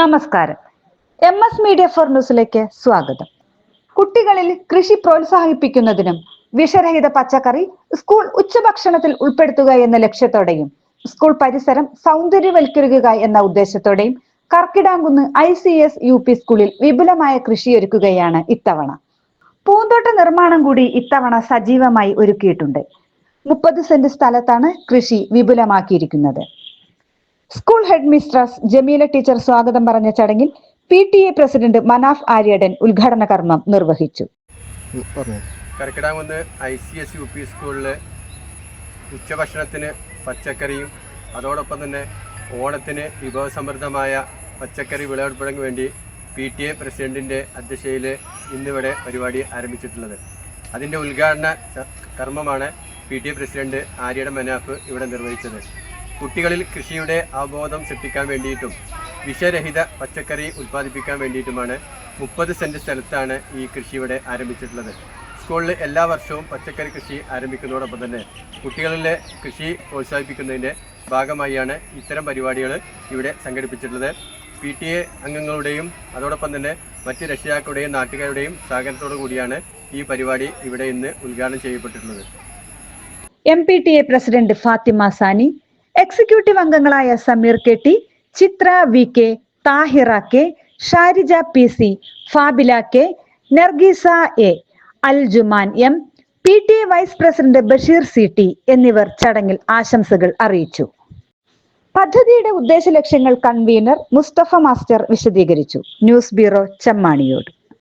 നമസ്കാരം. M S media for ന്യൂസിലേക്ക് സ്വാഗതം. കുട്ടികളിൽ കൃഷി പ്രോത്സാഹിപ്പിക്കുന്നതിനും വിഷരഹിത പച്ചക്കറി സ്കൂൾ ഉച്ചഭക്ഷണത്തിൽ ഉൾപ്പെടുത്തുക എന്ന ലക്ഷ്യത്തോടെയും സ്കൂൾ പരിസരം സൗന്ദര്യവൽക്കരിക്കുക എന്ന ഉദ്ദേശത്തോടെയും Karkidamkunnu I C S U P സ്കൂളിൽ വിപുലമായ കൃഷി കൃഷിയൊരുക്കുകയാണ് ഇത്തവണ. പൂന്തോട്ട നിർമ്മാണം കൂടി ഇത്തവണ സജീവമായി ഒരുക്കിയിട്ടുണ്ട്. മുപ്പത് സെന്റ് സ്ഥലത്താണ് കൃഷി വിപുലമാക്കിയിരിക്കുന്നത്. School head mistress Jameela teacher സ്വാഗതം പറഞ്ഞ ചടങ്ങിൽ P T A president Manaf Aryadan ഉദ്ഘാടന കർമ്മം നിർവഹിച്ചു. Karkidamkunnu I C S U P സ്കൂളിൽ ഉച്ചഭക്ഷണത്തിന് പച്ചക്കറിയും അതോടൊപ്പം തന്നെ ഓണത്തിന് വിഭവസമൃദ്ധമായ പച്ചക്കറി വിളവെടുപ്പിന് വേണ്ടി പി ടി എ പ്രസിഡന്റിന്റെ അധ്യക്ഷയിൽ ഇന്നിവിടെ പരിപാടി ആരംഭിച്ചിട്ടുള്ളത്. അതിന്റെ ഉദ്ഘാടന കർമ്മമാണ് പി ടി എ പ്രസിഡന്റ് ആര്യയുടെ മനാഫ് ഇവിടെ നിർവഹിച്ചത്. കുട്ടികളിൽ കൃഷിയുടെ അവബോധം സൃഷ്ടിക്കാൻ വേണ്ടിയിട്ടും വിഷരഹിത പച്ചക്കറി ഉൽപ്പാദിപ്പിക്കാൻ വേണ്ടിയിട്ടുമാണ് മുപ്പത് സെന്റ് സ്ഥലത്താണ് ഈ കൃഷി ഇവിടെ ആരംഭിച്ചിട്ടുള്ളത്. സ്കൂളിൽ എല്ലാ വർഷവും പച്ചക്കറി കൃഷി ആരംഭിക്കുന്നതോടൊപ്പം തന്നെ കുട്ടികളിലെ കൃഷി പ്രോത്സാഹിപ്പിക്കുന്നതിന്റെ ഭാഗമായാണ് ഇത്തരം പരിപാടികൾ ഇവിടെ സംഘടിപ്പിച്ചിട്ടുള്ളത്. പി ടി എ അംഗങ്ങളുടെയും അതോടൊപ്പം തന്നെ മറ്റ് രക്ഷിതാക്കളുടെയും നാട്ടുകാരുടെയും സഹകരണത്തോടു കൂടിയാണ് ഈ പരിപാടി ഇവിടെ ഇന്ന് ഉദ്ഘാടനം ചെയ്യപ്പെട്ടിട്ടുള്ളത്. M P T A president Fathima Sani executive അംഗങ്ങളായ Sameer K T Chithra V K Thahira K Sharija P C Fabila K Nargeesa A Al Juman M P T A vice president Basheer C T എന്നിവർ ചടങ്ങിൽ ആശംസകൾ അറിയിച്ചു. പദ്ധതിയുടെ ഉദ്ദേശ ലക്ഷ്യങ്ങൾ convener Musthafa master വിശദീകരിച്ചു. News bureau Chemmaniyod.